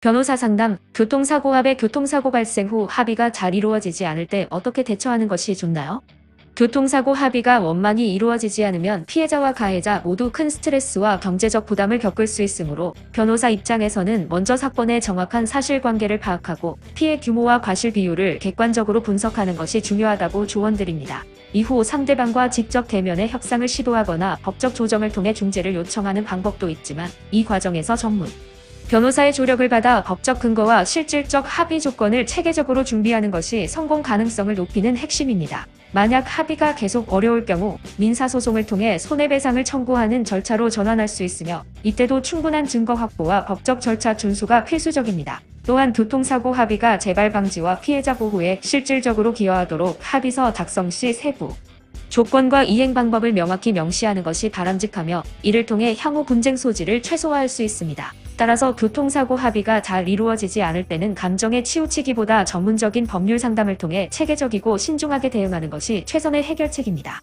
변호사 상담, 교통사고 합의 교통사고 발생 후 합의가 잘 이루어지지 않을 때 어떻게 대처하는 것이 좋나요? 교통사고 합의가 원만히 이루어지지 않으면 피해자와 가해자 모두 큰 스트레스와 경제적 부담을 겪을 수 있으므로 변호사 입장에서는 먼저 사건의 정확한 사실관계를 파악하고 피해 규모와 과실 비율을 객관적으로 분석하는 것이 중요하다고 조언드립니다. 이후 상대방과 직접 대면의 협상을 시도하거나 법적 조정을 통해 중재를 요청하는 방법도 있지만 이 과정에서 전문 변호사의 조력을 받아 법적 근거와 실질적 합의 조건을 체계적으로 준비하는 것이 성공 가능성을 높이는 핵심입니다. 만약 합의가 계속 어려울 경우 민사소송을 통해 손해배상을 청구하는 절차로 전환할 수 있으며 이때도 충분한 증거 확보와 법적 절차 준수가 필수적입니다. 또한 교통사고 합의가 재발 방지와 피해자 보호에 실질적으로 기여하도록 합의서 작성 시 세부 조건과 이행 방법을 명확히 명시하는 것이 바람직하며 이를 통해 향후 분쟁 소지를 최소화할 수 있습니다. 따라서 교통사고 합의가 잘 이루어지지 않을 때는 감정에 치우치기보다 전문적인 법률 상담을 통해 체계적이고 신중하게 대응하는 것이 최선의 해결책입니다.